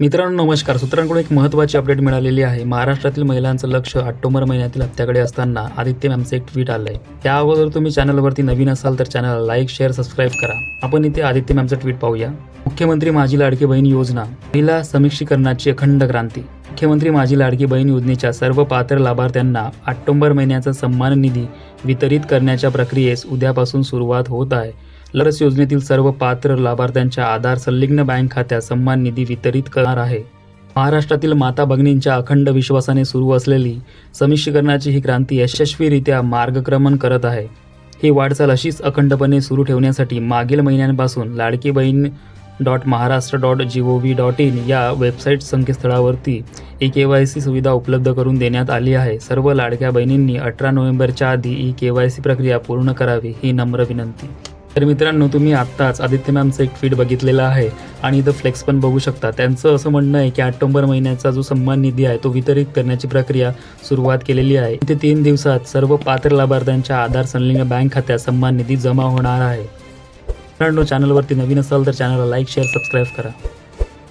मित्रांनो नमस्कार. सूत्रांकडून एक महत्त्वाची अपडेट मिळालेली आहे. महाराष्ट्रातील महिलांचं लक्ष ऑक्टोबर महिन्यातील हप्त्याकडे असताना आदित्य मॅमचं एक ट्विट आलंय. त्या अगोदर तुम्ही चॅनलवरती नवीन असाल तर चॅनलला लाईक शेअर सबस्क्राईब करा. आपण इथे आदित्य मॅमचं ट्विट पाहूया. मुख्यमंत्री माझी लाडकी बहीण योजना महिला समीक्षीकरणाची अखंड क्रांती. मुख्यमंत्री माझी लाडकी बहीण योजनेच्या सर्व पात्र लाभार्थ्यांना ऑक्टोबर महिन्याचा सन्मान निधी वितरित करण्याच्या प्रक्रियेस उद्यापासून सुरुवात होत आहे. लस योजनेतील सर्व पात्र लाभार्थ्यांच्या आधार संलग्न बँक खात्यात सन्मान निधी वितरित करणार आहे. महाराष्ट्रातील माता भगिनींच्या अखंड विश्वासाने सुरू असलेली समिश्रीकरणाची ही क्रांती यशस्वीरित्या मार्गक्रमण करत आहे. ही वाटचाल अशीच अखंडपणे सुरू ठेवण्यासाठी मागील महिन्यांपासून Ladki Bahin dot Maharashtra dot G O V dot in या वेबसाईट संकेतस्थळावरती ई के वाय सी सुविधा उपलब्ध करून देण्यात आली आहे. सर्व लाडक्या बहिणींनी अठरा नोव्हेंबरच्या आधी ई के वाय सी प्रक्रिया पूर्ण करावी ही नम्र विनंती. तर मित्रांनो तुम्ही आत्ताच आदित्य मॅमचं एक ट्विट बघितलेलं आहे आणि इथं फ्लेक्स पण बघू शकता. त्यांचं असं म्हणणं आहे की ऑक्टोबर महिन्याचा जो सन्मान निधी आहे तो वितरित करण्याची प्रक्रिया सुरुवात केलेली आहे. इथे तीन दिवसात सर्व पात्र लाभार्थ्यांच्या आधार संलग्न बँक खात्यात सन्मान निधी जमा होणार आहे. मित्रांनो चॅनलवरती नवीन असाल तर चॅनलला लाईक शेअर सबस्क्राईब करा.